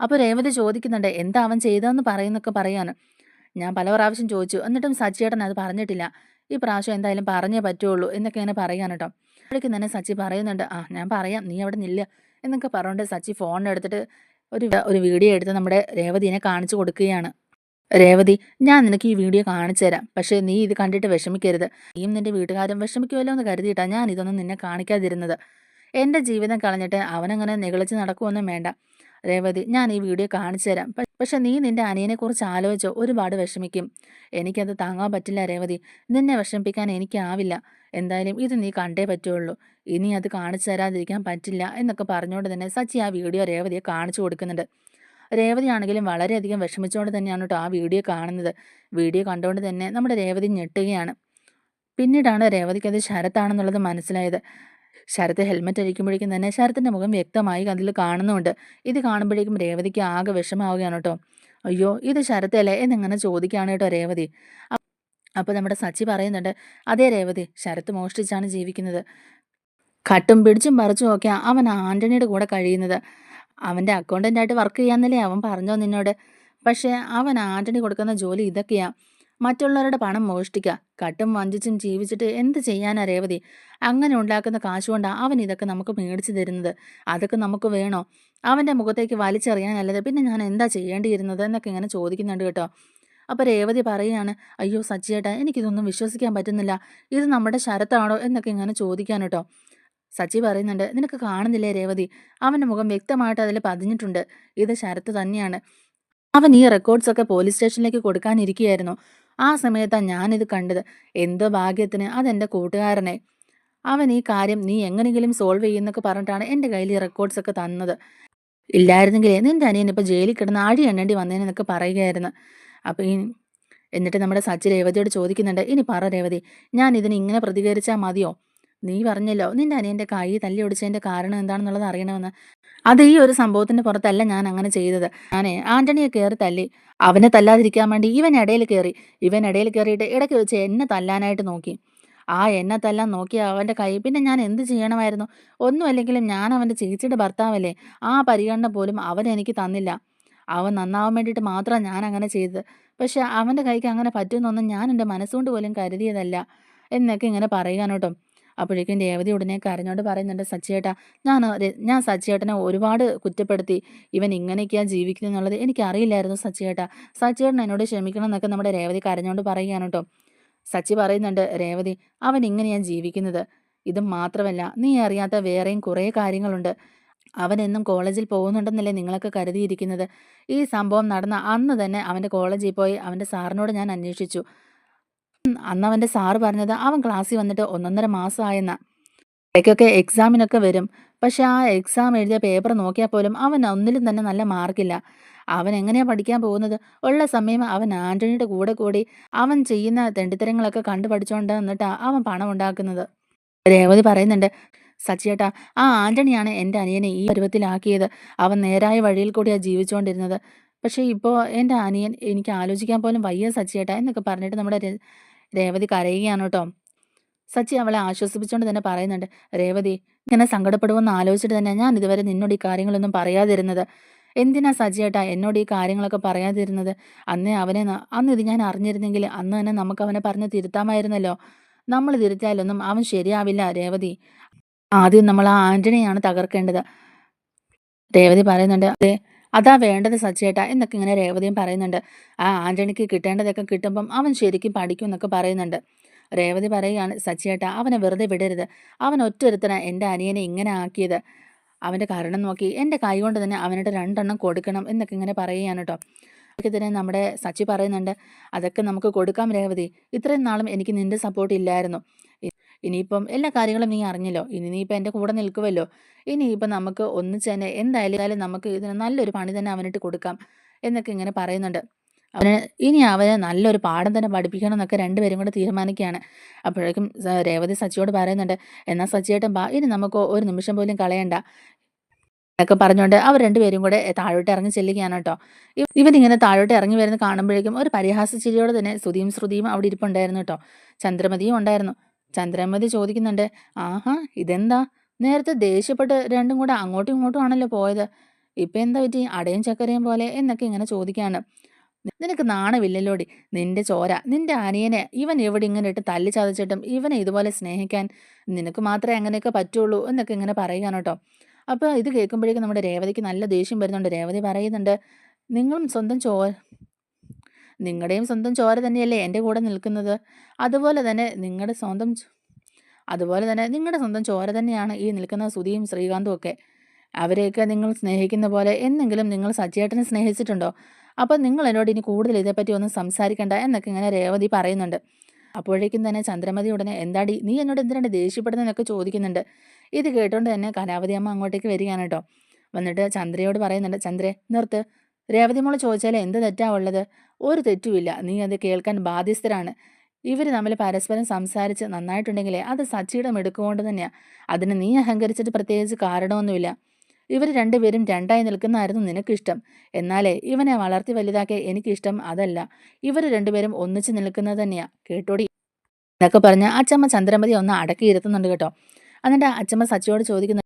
അപ്പോൾ രേവതി ചോദിക്കുന്നുണ്ട് എന്താ അവൻ ചെയ്തതെന്ന് പറയുന്നൊക്കെ പറയാണ് ഞാൻ പല പ്രാവശ്യം ചോദിച്ചു. എന്നിട്ടും സച്ചിയേട്ടൻ അത് പറഞ്ഞിട്ടില്ല. ഈ പ്രാവശ്യം എന്തായാലും പറഞ്ഞേ പറ്റുള്ളൂ എന്നൊക്കെ ഇങ്ങനെ പറയാണ് കേട്ടോ. അപ്പോഴേക്കും തന്നെ സച്ചി പറയുന്നുണ്ട് ആ ഞാൻ പറയാം. നീ അവിടെ നില്ല എന്നൊക്കെ പറഞ്ഞുകൊണ്ട് സച്ചി ഫോൺ എടുത്തിട്ട് ഒരു ഒരു വീഡിയോ എടുത്ത് നമ്മുടെ രേവതിനെ കാണിച്ചു കൊടുക്കുകയാണ്. രേവതി ഞാൻ നിനക്ക് ഈ വീഡിയോ കാണിച്ചു തരാം. പക്ഷേ നീ ഇത് കണ്ടിട്ട് വിഷമിക്കരുത്. നീയും നിന്റെ വീട്ടുകാരും വിഷമിക്കുമല്ലോ എന്ന് കരുതിയിട്ടാണ് ഞാൻ ഇതൊന്നും നിന്നെ കാണിക്കാതിരുന്നത്. എന്റെ ജീവിതം കളഞ്ഞിട്ട് അവനങ്ങനെ നികളിച്ച് നടക്കുമൊന്നും വേണ്ട. രേവതി ഞാൻ ഈ വീഡിയോ കാണിച്ചു തരാം. പക്ഷെ നീ നിന്റെ അനിയനെക്കുറിച്ച് ആലോചിച്ചോ ഒരുപാട് വിഷമിക്കും. എനിക്കത് താങ്ങാൻ പറ്റില്ല രേവതി. നിന്നെ വിഷമിപ്പിക്കാൻ എനിക്കാവില്ല. എന്തായാലും ഇത് നീ കണ്ടേ പറ്റുള്ളൂ. ഇനി അത് കാണിച്ചു തരാതിരിക്കാൻ പറ്റില്ല എന്നൊക്കെ പറഞ്ഞുകൊണ്ട് തന്നെ സച്ചി ആ വീഡിയോ രേവതിയെ കാണിച്ചു കൊടുക്കുന്നുണ്ട്. രേവതി ആണെങ്കിലും വളരെയധികം വിഷമിച്ചുകൊണ്ട് തന്നെയാണ് കേട്ടോ ആ വീഡിയോ കാണുന്നത്. വീഡിയോ കണ്ടുകൊണ്ട് തന്നെ നമ്മുടെ രേവതി ഞെട്ടുകയാണ്. പിന്നീടാണ് രേവതിക്ക് അത് ശരത്താണെന്നുള്ളത് മനസ്സിലായത്. ശരത്ത് ഹെൽമെറ്റ് അഴിക്കുമ്പോഴേക്കും തന്നെ ശരത്തിന്റെ മുഖം വ്യക്തമായി അതിൽ കാണുന്നുണ്ട്. ഇത് കാണുമ്പോഴേക്കും രേവതിക്ക് ആകെ വിഷമാവുകയാണ് കേട്ടോ. അയ്യോ ഇത് ശരത്തല്ലേ? എന്നിങ്ങനെ ചോദിക്കുകയാണ് കേട്ടോ രേവതി. അപ്പോൾ നമ്മുടെ സച്ചി പറയുന്നുണ്ട് അതേ രേവതി ശരത്ത് മോഷ്ടിച്ചാണ് ജീവിക്കുന്നത്. കട്ടും പിടിച്ചും പറിച്ചും ഒക്കെ അവൻ ആന്റണിയുടെ കൂടെ കഴിയുന്നത്. അവന്റെ അക്കൗണ്ടന്റായിട്ട് വർക്ക് ചെയ്യാന്നല്ലേ അവൻ പറഞ്ഞോ നിന്നോട്? പക്ഷേ അവൻ ആന്റണി കൊടുക്കുന്ന ജോലി ഇതൊക്കെയാ. മറ്റുള്ളവരുടെ പണം മോഷ്ടിക്കുക കട്ടും വഞ്ചിച്ചും ജീവിച്ചിട്ട് എന്ത് ചെയ്യാനാ രേവതി? അങ്ങനെ ഉണ്ടാക്കുന്ന കാശ് കൊണ്ടാണ് അവൻ ഇതൊക്കെ നമുക്ക് മേടിച്ചു തരുന്നത്. അതൊക്കെ നമുക്ക് വേണോ? അവന്റെ മുഖത്തേക്ക് വലിച്ചെറിയാനല്ലത്. പിന്നെ ഞാൻ എന്താ ചെയ്യേണ്ടിയിരുന്നത് എന്നൊക്കെ ഇങ്ങനെ ചോദിക്കുന്നുണ്ട് കേട്ടോ. അപ്പോൾ രേവതി പറയുകയാണ് അയ്യോ സച്ചിയേട്ടാ എനിക്കിതൊന്നും വിശ്വസിക്കാൻ പറ്റുന്നില്ല. ഇത് നമ്മുടെ ശരത്താണോ? എന്നൊക്കെ ഇങ്ങനെ ചോദിക്കാൻ കേട്ടോ. സച്ചി പറയുന്നുണ്ട് നിനക്ക് കാണുന്നില്ലേ രേവതി? അവന്റെ മുഖം വ്യക്തമായിട്ട് അതിൽ പതിഞ്ഞിട്ടുണ്ട്. ഇത് ശരത്ത് തന്നെയാണ്. അവൻ ഈ റെക്കോർഡ്സൊക്കെ പോലീസ് സ്റ്റേഷനിലേക്ക് കൊടുക്കാനിരിക്കുകയായിരുന്നു. ആ സമയത്താണ് ഞാനിത് കണ്ടത്. എന്തോ ഭാഗ്യത്തിന് അതെന്റെ കൂട്ടുകാരനെ. അവൻ ഈ കാര്യം നീ എങ്ങനെയെങ്കിലും സോൾവ് ചെയ്യുന്നൊക്കെ പറഞ്ഞിട്ടാണ് എന്റെ കയ്യിൽ ഈ റെക്കോർഡ്സ് ഒക്കെ തന്നത്. ഇല്ലായിരുന്നെങ്കിലേ നിന്റെ അനിയൻ ഇപ്പോൾ ജയിലിൽ കിടന്ന് ആടി എണ്ണേണ്ടി വന്നേനെന്നൊക്കെ പറയുകയായിരുന്നു. അപ്പോൾ ഈ എന്നിട്ട് നമ്മുടെ സച്ചി രേവതിയോട് ചോദിക്കുന്നുണ്ട് ഇനി പറ രേവതി ഞാൻ ഇതിന് ഇങ്ങനെ പ്രതികരിച്ചാൽ മതിയോ? നീ പറഞ്ഞല്ലോ നിന്റെ അനിയന്റെ കൈ തല്ലി ഒടിച്ചതിന്റെ കാരണം എന്താണെന്നുള്ളത് അറിയണമെന്ന്. അത് ഈ ഒരു സംഭവത്തിന്റെ പുറത്തല്ല ഞാൻ അങ്ങനെ ചെയ്തത്. ഞാൻ ആന്റണിയെ കയറി തല്ലി. അവനെ തല്ലാതിരിക്കാൻ വേണ്ടി ഇവൻ ഇടയിൽ കയറി ഇവൻ ഇടയിൽ കയറിയിട്ട് ഇടയ്ക്ക് വെച്ച് എന്നെ തല്ലാനായിട്ട് നോക്കി. ആ എന്നെ തല്ലാൻ നോക്കി അവന്റെ കൈ പിന്നെ ഞാൻ എന്ത് ചെയ്യണമായിരുന്നു? ഒന്നുമല്ലെങ്കിലും ഞാൻ അവന്റെ ചേച്ചിയുടെ ഭർത്താവല്ലേ? ആ പരിഗണന പോലും അവൻ എനിക്ക് തന്നില്ല. അവൻ നന്നാവാൻ വേണ്ടിയിട്ട് മാത്രമാണ് ഞാൻ അങ്ങനെ ചെയ്തത്. പക്ഷെ അവന്റെ കൈക്ക് അങ്ങനെ പറ്റുമെന്നൊന്നും ഞാൻ എന്റെ മനസ്സുകൊണ്ട് പോലും കരുതിയതല്ല. എന്നൊക്കെ ഇങ്ങനെ പറയുകയാണ് കേട്ടോ. അപ്പോഴേക്കും രേവതി ഉടനെ കരഞ്ഞോണ്ട് പറയുന്നുണ്ട് സച്ചിയേട്ടാ ഞാൻ ഞാൻ സച്ചിയേട്ടനെ ഒരുപാട് കുറ്റപ്പെടുത്തി. ഇവൻ ഇങ്ങനെയൊക്കെയാണ് ജീവിക്കുന്നത് എന്നുള്ളത് എനിക്കറിയില്ലായിരുന്നു സച്ചിയേട്ടാ. സച്ചിയേട്ടൻ എന്നോട് ക്ഷമിക്കണം എന്നൊക്കെ നമ്മുടെ രേവതി കരഞ്ഞോണ്ട് പറയുകയാണ് കേട്ടോ. സച്ചി പറയുന്നുണ്ട് രേവതി അവൻ ഇങ്ങനെയാണ് ജീവിക്കുന്നത്. ഇത് മാത്രമല്ല നീ അറിയാത്ത വേറെയും കുറേ കാര്യങ്ങളുണ്ട്. അവൻ എന്നും കോളേജിൽ പോകുന്നുണ്ടെന്നല്ലേ നിങ്ങളൊക്കെ കരുതിയിരിക്കുന്നത്. ഈ സംഭവം നടന്ന അന്ന് തന്നെ അവന്റെ കോളേജിൽ പോയി അവന്റെ സാറിനോട് ഞാൻ അന്വേഷിച്ചു. അന്ന് അവന്റെ സാറ് പറഞ്ഞത് അവൻ ക്ലാസ്സിൽ വന്നിട്ട് ഒന്നൊന്നര മാസമായെന്ന ഇടയ്ക്കൊക്കെ എക്സാമിനൊക്കെ വരും. പക്ഷെ ആ എക്സാം എഴുതിയ പേപ്പർ നോക്കിയാൽ പോലും അവൻ ഒന്നിലും തന്നെ നല്ല മാർക്കില്ല. അവൻ എങ്ങനെയാണ് പഠിക്കാൻ പോകുന്നത്? ഉള്ള സമയം അവൻ ആന്റണിയുടെ കൂടെ കൂടി അവൻ ചെയ്യുന്ന തെണ്ടിത്തരങ്ങളൊക്കെ കണ്ടു പഠിച്ചുകൊണ്ട് എന്നിട്ടാണ് അവൻ പണം ഉണ്ടാക്കുന്നത്. രേവതി പറയുന്നുണ്ട് സച്ചിയേട്ടാ ആ ആന്റണിയാണ് എന്റെ അനിയനെ ഈ പരുവത്തിലാക്കിയത്. അവൻ നേരായ വഴിയിൽ കൂടിയാണ് ജീവിച്ചുകൊണ്ടിരുന്നത് പക്ഷേ ഇപ്പോൾ എന്റെ അനിയൻ എനിക്ക് ആലോചിക്കാൻ പോലും വയ്യ സച്ചിയേട്ടാ എന്നൊക്കെ പറഞ്ഞിട്ട് നമ്മുടെ രേവതി കരയുകയാണ് കേട്ടോ സച്ചി അവളെ ആശ്വസിപ്പിച്ചുകൊണ്ട് തന്നെ പറയുന്നുണ്ട് രേവതി ഇങ്ങനെ സങ്കടപ്പെടുമെന്ന് ആലോചിച്ചിട്ട് തന്നെ ഞാൻ ഇതുവരെ നിന്നോട് ഈ കാര്യങ്ങളൊന്നും പറയാതിരുന്നത്. എന്തിനാ സജിയേട്ടാ എന്നോട് ഈ കാര്യങ്ങളൊക്കെ പറയാതിരുന്നത്? അന്നേ അവനെ അന്ന് ഇത് ഞാൻ അറിഞ്ഞിരുന്നെങ്കിൽ അന്ന് തന്നെ നമുക്ക് അവനെ പറഞ്ഞ് തിരുത്താമായിരുന്നല്ലോ. നമ്മൾ തിരുത്തിയാലൊന്നും അവൻ ശരിയാവില്ല രേവതി. ആദ്യം നമ്മൾ ആ ആന്റണിയാണ് തകർക്കേണ്ടത്. രേവതി പറയുന്നുണ്ട് അതെ അതാ വേണ്ടത് സച്ചേട്ടാ എന്നൊക്കെ ഇങ്ങനെ രേവതിയും പറയുന്നുണ്ട്. ആ ആന്റണിക്ക് കിട്ടേണ്ടതൊക്കെ കിട്ടുമ്പം അവൻ ശരിക്കും പഠിക്കും എന്നൊക്കെ പറയുന്നുണ്ട്. രേവതി പറയുകയാണ് സച്ചേട്ടാ അവനെ വെറുതെ വിടരുത്. അവൻ ഒറ്റൊരുത്തന എന്റെ അനിയനെ ഇങ്ങനെ ആക്കിയത്. അവന്റെ കാരണം നോക്കി എന്റെ കൈ കൊണ്ട് തന്നെ അവനോട് രണ്ടെണ്ണം കൊടുക്കണം എന്നൊക്കെ ഇങ്ങനെ പറയുകയാണ് കേട്ടോ. അതൊക്കെ നമ്മുടെ സച്ചി പറയുന്നുണ്ട് അതൊക്കെ നമുക്ക് കൊടുക്കാം രേവതി. ഇത്രയും നാളും എനിക്ക് നിന്റെ സപ്പോർട്ട് ഇല്ലായിരുന്നു. ഇനിയിപ്പം എല്ലാ കാര്യങ്ങളും നീ അറിഞ്ഞല്ലോ. ഇനി നീ ഇപ്പം എന്റെ കൂടെ നിൽക്കുമല്ലോ ഇനിയിപ്പം നമുക്ക് ഒന്നിച്ച് തന്നെ എന്തായാലും നമുക്ക് ഇതിന് നല്ലൊരു പണി തന്നെ അവനിട്ട് കൊടുക്കാം എന്നൊക്കെ ഇങ്ങനെ പറയുന്നുണ്ട്. അവന് ഇനി അവനെ നല്ലൊരു പാഠം തന്നെ പഠിപ്പിക്കണം എന്നൊക്കെ രണ്ടുപേരും കൂടെ തീരുമാനിക്കുകയാണ്. അപ്പോഴേക്കും രേവതി സച്ചിയോട് പറയുന്നുണ്ട് എന്നാൽ സച്ചിയേട്ടൻ ബാ ഇനി നമുക്ക് ഒരു നിമിഷം പോലും കളയണ്ട എന്നൊക്കെ പറഞ്ഞുകൊണ്ട് അവർ രണ്ടുപേരും കൂടെ താഴോട്ട് ഇറങ്ങി ചെല്ലുകയാണ് കേട്ടോ. ഇവരിങ്ങനെ താഴോട്ട് ഇറങ്ങി വരുന്ന കാണുമ്പോഴേക്കും ഒരു പരിഹാസ ചിരിയോടെ തന്നെ ശ്രുതിയും ശ്രുതിയും അവിടെ ഇരിപ്പുണ്ടായിരുന്നു കേട്ടോ. ചന്ദ്രമതിയും ഉണ്ടായിരുന്നു. ചന്ദ്രമതി ചോദിക്കുന്നുണ്ട് ആഹാ ഇതെന്താ? നേരത്തെ ദേഷ്യപ്പെട്ട് രണ്ടും കൂടെ അങ്ങോട്ടും ഇങ്ങോട്ടും ആണല്ലോ പോയത്. ഇപ്പം എന്താ പറ്റി? അടയും ചക്കരയും പോലെ? എന്നൊക്കെ ഇങ്ങനെ ചോദിക്കാണ്. നിനക്ക് നാണമില്ലല്ലോടി. നിന്റെ ചോര നിന്റെ അനിയനെ ഇവൻ എവിടെ ഇങ്ങനെ ഇട്ട് തല്ലി ചതച്ചിട്ടും ഇവനെ ഇതുപോലെ സ്നേഹിക്കാൻ നിനക്ക് മാത്രമേ അങ്ങനെയൊക്കെ പറ്റുള്ളൂ എന്നൊക്കെ ഇങ്ങനെ പറയുകയാണ് കേട്ടോ. അപ്പോൾ ഇത് കേൾക്കുമ്പോഴേക്കും നമ്മുടെ രേവതിക്ക് നല്ല ദേഷ്യം വരുന്നുണ്ട്. രേവതി പറയുന്നുണ്ട് നിങ്ങളും സ്വന്തം ചോര നിങ്ങളുടെയും സ്വന്തം ചോര തന്നെയല്ലേ എന്റെ കൂടെ നിൽക്കുന്നത്? അതുപോലെ തന്നെ നിങ്ങളുടെ സ്വന്തം അതുപോലെ തന്നെ നിങ്ങളുടെ സ്വന്തം ചോര തന്നെയാണ് ഈ നിൽക്കുന്ന സുധിയും ശ്രീകാന്തും ഒക്കെ. അവരെയൊക്കെ നിങ്ങൾ സ്നേഹിക്കുന്ന പോലെ എന്നെങ്കിലും നിങ്ങൾ സജ്ജേട്ടനെ സ്നേഹിച്ചിട്ടുണ്ടോ? അപ്പം നിങ്ങൾ എന്നോട് ഇനി കൂടുതൽ ഇതേപ്പറ്റി ഒന്നും സംസാരിക്കണ്ട എന്നൊക്കെ ഇങ്ങനെ രേവതി പറയുന്നുണ്ട്. അപ്പോഴേക്കും തന്നെ ചന്ദ്രമതി ഉടനെ എന്താടി നീ എന്നോട് എന്തിനാണ് ദേഷ്യപ്പെടുന്നതെന്നൊക്കെ ചോദിക്കുന്നുണ്ട്. ഇത് കേട്ടോണ്ട് തന്നെ കലാവതി അമ്മ അങ്ങോട്ടേക്ക് വരികയാണ് കേട്ടോ. വന്നിട്ട് ചന്ദ്രയോട് പറയുന്നുണ്ട് ചന്ദ്രേ നിർത്ത്. രേവതി മോൾ ചോദിച്ചാൽ എന്ത് തെറ്റാ ഉള്ളത്? ഒരു തെറ്റുമില്ല നീ അത് കേൾക്കാൻ ബാധ്യസ്ഥരാണ്. ഇവർ തമ്മിൽ പരസ്പരം സംസാരിച്ച് നന്നായിട്ടുണ്ടെങ്കിലേ അത് സച്ചിയുടെ മെടുക്കുകൊണ്ട് തന്നെയാണ് അതിന് നീ അഹങ്കരിച്ചിട്ട് പ്രത്യേകിച്ച് കാരണമൊന്നുമില്ല. ഇവർ രണ്ടുപേരും രണ്ടായി നിൽക്കുന്നതായിരുന്നു നിനക്കിഷ്ടം. എന്നാലേ ഇവനെ വളർത്തി വലുതാക്കിയ എനിക്കിഷ്ടം അതല്ല. ഇവർ രണ്ടുപേരും ഒന്നിച്ച് നിൽക്കുന്നത് തന്നെയാണ് കേട്ടോടി? എന്നൊക്കെ പറഞ്ഞ് അച്ചമ്മ ചന്ദ്രമതി ഒന്ന് അടക്കി ഇരുത്തുന്നുണ്ട് കേട്ടോ. എന്നിട്ട് അച്ചമ്മ സച്ചിയോട് ചോദിക്കുന്നു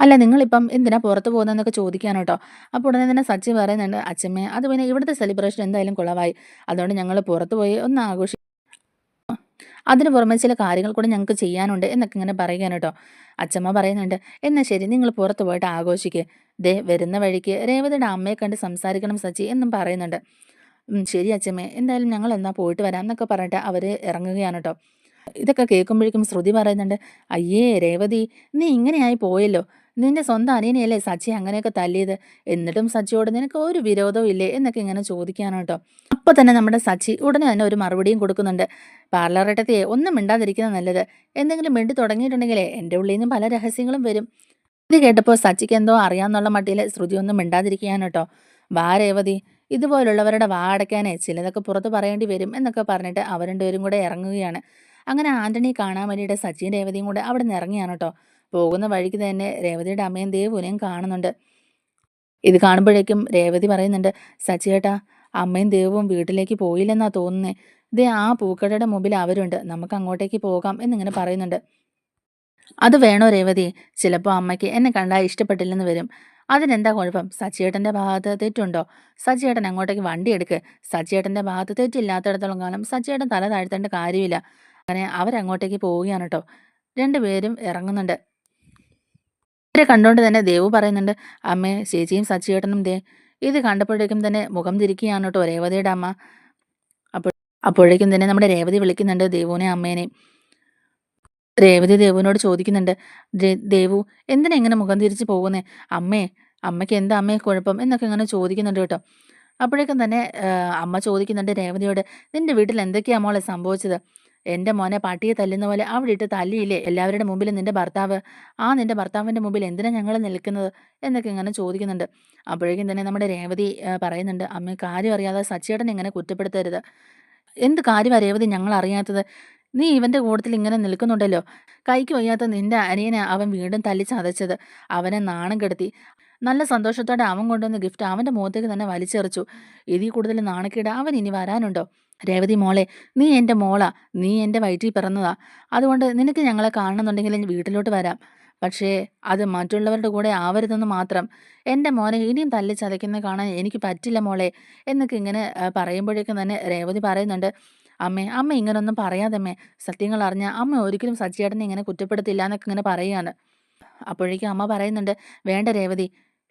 അല്ല നിങ്ങളിപ്പം എന്തിനാ പുറത്ത് പോകുന്നതെന്നൊക്കെ ചോദിക്കാൻ കേട്ടോ. അപ്പോൾ ഉടനെ തന്നെ സച്ചി പറയുന്നുണ്ട് അച്ഛമ്മേ അത് പിന്നെ ഇവിടുത്തെ സെലിബ്രേഷൻ എന്തായാലും കുളവായി. അതുകൊണ്ട് ഞങ്ങൾ പുറത്ത് പോയി ഒന്ന് ആഘോഷിക്കും അതിന് പുറമെ ചില കാര്യങ്ങൾ കൂടെ ഞങ്ങൾക്ക് ചെയ്യാനുണ്ട് എന്നൊക്കെ ഇങ്ങനെ പറയുകയാണ് കേട്ടോ. അച്ഛമ്മ പറയുന്നുണ്ട് എന്നാൽ ശരി നിങ്ങൾ പുറത്ത് പോയിട്ട് ആഘോഷിക്കുക ദേ വരുന്ന വഴിക്ക് രേവതിയുടെ അമ്മയെ കണ്ട് സംസാരിക്കണം സച്ചി എന്നും പറയുന്നുണ്ട്. ശരി അച്ഛമ്മേ എന്തായാലും ഞങ്ങൾ എന്നാൽ പോയിട്ട് വരാം എന്നൊക്കെ പറഞ്ഞിട്ട് അവർ ഇറങ്ങുകയാണ് കേട്ടോ. ഇതൊക്കെ കേൾക്കുമ്പോഴേക്കും ശ്രുതി പറയുന്നുണ്ട് അയ്യേ രേവതി നീ ഇങ്ങനെയായി പോയല്ലോ. നിന്റെ സ്വന്തം അനിയനെയല്ലേ സച്ചി അങ്ങനെയൊക്കെ തല്ലിയത്? എന്നിട്ടും സച്ചിയോട് നിനക്ക് ഒരു വിരോധവും ഇല്ലേ? എന്നൊക്കെ ഇങ്ങനെ ചോദിക്കാനോ കേട്ടോ. അപ്പോൾ തന്നെ നമ്മുടെ സച്ചി ഉടനെ തന്നെ ഒരു മറുപടിയും കൊടുക്കുന്നുണ്ട്. പാർലറേട്ടത്തിയെ ഒന്നും മിണ്ടാതിരിക്കുന്നത് നല്ലത്. എന്തെങ്കിലും മിണ്ടി തുടങ്ങിയിട്ടുണ്ടെങ്കിലേ എന്റെ ഉള്ളിൽ നിന്ന് പല രഹസ്യങ്ങളും വരും. ഇത് കേട്ടപ്പോൾ സച്ചിക്ക് എന്തോ അറിയാമെന്നുള്ള മട്ടിയിൽ ശ്രുതി ഒന്നും മിണ്ടാതിരിക്കുകയാണ് കേട്ടോ. വാ രേവതി. ഇതുപോലുള്ളവരുടെ വാ അടയ്ക്കാനേ ചിലതൊക്കെ പുറത്ത് പറയേണ്ടി വരും എന്നൊക്കെ പറഞ്ഞിട്ട് അവർ രണ്ടുപേരും കൂടെ ഇറങ്ങുകയാണ്. അങ്ങനെ ആന്റണി കാണാൻ വേണ്ടിയിട്ട് സച്ചിൻ രേവതിയും കൂടെ അവിടെ നിന്ന് ഇറങ്ങിയാണ് കേട്ടോ. പോകുന്ന വഴിക്ക് തന്നെ രേവതിയുടെ അമ്മയും ദേവുനെയും കാണുന്നുണ്ട്. ഇത് കാണുമ്പോഴേക്കും രേവതി പറയുന്നുണ്ട് സച്ചിയേട്ടാ അമ്മയും ദേവും വീട്ടിലേക്ക് പോയില്ലെന്നാ തോന്നുന്നേ. ഇതേ ആ പൂക്കടയുടെ മുമ്പിൽ അവരുണ്ട്. നമുക്ക് അങ്ങോട്ടേക്ക് പോകാം എന്നിങ്ങനെ പറയുന്നുണ്ട്. അത് വേണോ രേവതി? ചിലപ്പോൾ അമ്മയ്ക്ക് എന്നെ കണ്ടാൽ ഇഷ്ടപ്പെട്ടില്ലെന്ന് വരും. അതിനെന്താ കുഴപ്പം? സച്ചിയേട്ടന്റെ ഭാഗത്ത് തെറ്റുണ്ടോ? സച്ചിയേട്ടൻ അങ്ങോട്ടേക്ക് വണ്ടി എടുക്ക്. സച്ചിയേട്ടന്റെ ഭാഗത്ത് തെറ്റില്ലാത്തിടത്തോളം കാലം സച്ചിയേട്ടൻ തല താഴ്ത്തേണ്ട കാര്യമില്ല. അങ്ങനെ അവരങ്ങോട്ടേക്ക് പോവുകയാണ് കേട്ടോ രണ്ടുപേരും ഇറങ്ങുന്നുണ്ട്. അവരെ കണ്ടുകൊണ്ട് തന്നെ ദേവു പറയുന്നുണ്ട് അമ്മേ ചേച്ചിയും സച്ചിയേട്ടനും ദേ ഇത് കണ്ടപ്പോഴേക്കും തന്നെ മുഖം തിരിക്കുകയാണ് കേട്ടോ രേവതിയുടെ അമ്മ. അപ്പോൾ അപ്പോഴേക്കും തന്നെ നമ്മുടെ രേവതി വിളിക്കുന്നുണ്ട് ദേവുവിനെ അമ്മേനെയും രേവതി ദേവുവിനോട് ചോദിക്കുന്നുണ്ട് ദേവു എന്തിനാ ഇങ്ങനെ മുഖം തിരിച്ച് പോകുന്നേ? അമ്മേ അമ്മയ്ക്ക് എന്താ അമ്മയെ കുഴപ്പം? എന്നൊക്കെ ഇങ്ങനെ ചോദിക്കുന്നുണ്ട് കേട്ടോ. അപ്പോഴേക്കും തന്നെ അമ്മ ചോദിക്കുന്നുണ്ട് രേവതിയോട് നിന്റെ വീട്ടിൽ എന്തൊക്കെയാ മോളെ സംഭവിച്ചത്? എന്റെ മോനെ പട്ടിയെ തല്ലുന്ന പോലെ അവിടെ ഇട്ട് തല്ലിയില്ലേ? എല്ലാവരുടെ മുമ്പിൽ നിന്റെ ഭർത്താവ്. ആ നിന്റെ ഭർത്താവിന്റെ മുമ്പിൽ എന്തിനാ ഞങ്ങൾ നിൽക്കുന്നത്? എന്നൊക്കെ ഇങ്ങനെ ചോദിക്കുന്നുണ്ട്. അപ്പോഴേക്കും തന്നെ നമ്മുടെ രേവതി പറയുന്നുണ്ട് അമ്മ കാര്യം അറിയാതെ സച്ചേട്ടൻ ഇങ്ങനെ കുറ്റപ്പെടുത്തരുത്. എന്ത് കാര്യമാണ് രേവതി ഞങ്ങൾ അറിയാത്തത്? നീ ഇവന്റെ കൂട്ടത്തിൽ ഇങ്ങനെ നിൽക്കുന്നുണ്ടല്ലോ. കൈക്ക് വയ്യാത്ത നിന്റെ അനിയനെ അവൻ വീണ്ടും തല്ലി ചതച്ചത്. അവനെ നാണം കെടുത്തി. നല്ല സന്തോഷത്തോടെ അവൻ കൊണ്ടുവന്ന ഗിഫ്റ്റ് അവന്റെ മുഖത്തേക്ക് തന്നെ വലിച്ചെറിച്ചു. ഇതിൽ കൂടുതൽ നാണക്കേട് അവൻ ഇനി വരാനുണ്ടോ? രേവതി മോളെ നീ എന്റെ മോളാ നീ എന്റെ വയറ്റിൽ പിറന്നതാ. അതുകൊണ്ട് നിനക്ക് ഞങ്ങളെ കാണണമെന്നുണ്ടെങ്കിൽ വീട്ടിലോട്ട് വരാം. പക്ഷേ അത് മറ്റുള്ളവരുടെ കൂടെ ആവരുതെന്ന് മാത്രം. എന്റെ മോനെ ഇനിയും തല്ലി ചതയ്ക്കുന്ന കാണാൻ എനിക്ക് പറ്റില്ല മോളെ എന്നൊക്കെ ഇങ്ങനെ പറയുമ്പോഴേക്കും തന്നെ രേവതി പറയുന്നുണ്ട്. അമ്മേ അമ്മ ഇങ്ങനൊന്നും പറയാതമ്മേ. സത്യങ്ങൾ അറിഞ്ഞ അമ്മ ഒരിക്കലും സച്ചിയേട്ടനെ ഇങ്ങനെ കുറ്റപ്പെടുത്തില്ല എന്നൊക്കെ ഇങ്ങനെ പറയുകയാണ്. അപ്പോഴേക്കും അമ്മ പറയുന്നുണ്ട് വേണ്ട രേവതി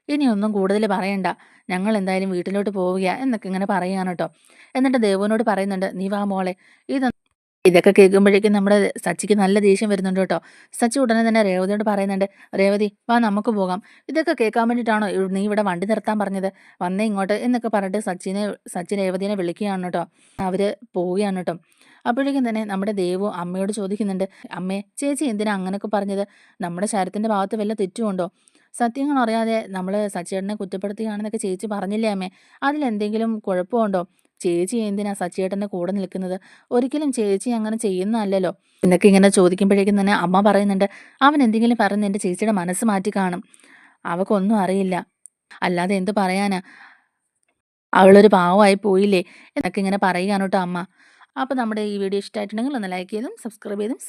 ഇനിയൊന്നും കൂടുതൽ പറയണ്ട. ഞങ്ങൾ എന്തായാലും വീട്ടിലോട്ട് പോവുക എന്നൊക്കെ ഇങ്ങനെ പറയുകയാണ് കേട്ടോ. എന്നിട്ട് ദേവനോട് പറയുന്നുണ്ട് നീ വാ മോളെ. ഇത് ഇതൊക്കെ കേൾക്കുമ്പോഴേക്കും നമ്മുടെ സച്ചിക്ക് നല്ല ദേഷ്യം വരുന്നുണ്ട് കേട്ടോ. സച്ചി ഉടനെ തന്നെ രേവതിയോട് പറയുന്നുണ്ട് രേവതി വാ നമുക്ക് പോകാം. ഇതൊക്കെ കേൾക്കാൻ വേണ്ടിയിട്ടാണോ നീ ഇവിടെ വണ്ടി നിർത്താൻ പറഞ്ഞത്? വന്നേ ഇങ്ങോട്ട് എന്നൊക്കെ പറഞ്ഞിട്ട് സച്ചിനെ സച്ചി രേവതിനെ വിളിക്കുകയാണ് കേട്ടോ. അവർ പോവുകയാണ് കേട്ടോ. അപ്പോഴേക്കും തന്നെ നമ്മുടെ ദേവു അമ്മയോട് ചോദിക്കുന്നുണ്ട് അമ്മേ ചേച്ചി എന്തിനാ അങ്ങനെയൊക്കെ പറഞ്ഞത്? നമ്മുടെ ശരത്തിന്റെ ഭാഗത്ത് വല്ല തെറ്റുമുണ്ടോ സത്യങ്ങൾ അറിയാതെ നമ്മൾ സച്ചേട്ടനെ കുറ്റപ്പെടുത്തുകയാണെന്നൊക്കെ ചേച്ചി പറഞ്ഞില്ലേ അമ്മേ? അതിലെന്തെങ്കിലും കുഴപ്പമുണ്ടോ? ചേച്ചി എന്തിനാ സച്ചേട്ടന്റെ കൂടെ നിൽക്കുന്നത്? ഒരിക്കലും ചേച്ചി അങ്ങനെ ചെയ്യുന്നതല്ലല്ലോ. എന്നൊക്കെ ഇങ്ങനെ ചോദിക്കുമ്പോഴേക്കും തന്നെ അമ്മ പറയുന്നുണ്ട് അവൻ എന്തെങ്കിലും പറഞ്ഞ് എന്റെ ചേച്ചിയുടെ മനസ്സ് മാറ്റി കാണും. അവക്കൊന്നും അറിയില്ല. അല്ലാതെ എന്ത് പറയാനാ? അവളൊരു പാവമായി പോയില്ലേ? എന്നൊക്കെ ഇങ്ങനെ പറയുകയാണ് കേട്ടോ അമ്മ. അപ്പോൾ നമ്മുടെ ഈ വീഡിയോ ഇഷ്ടമായിട്ടുണ്ടെങ്കിൽ ഒന്ന് ലൈക്ക് ചെയ്തും സബ്സ്ക്രൈബ് ചെയ്തും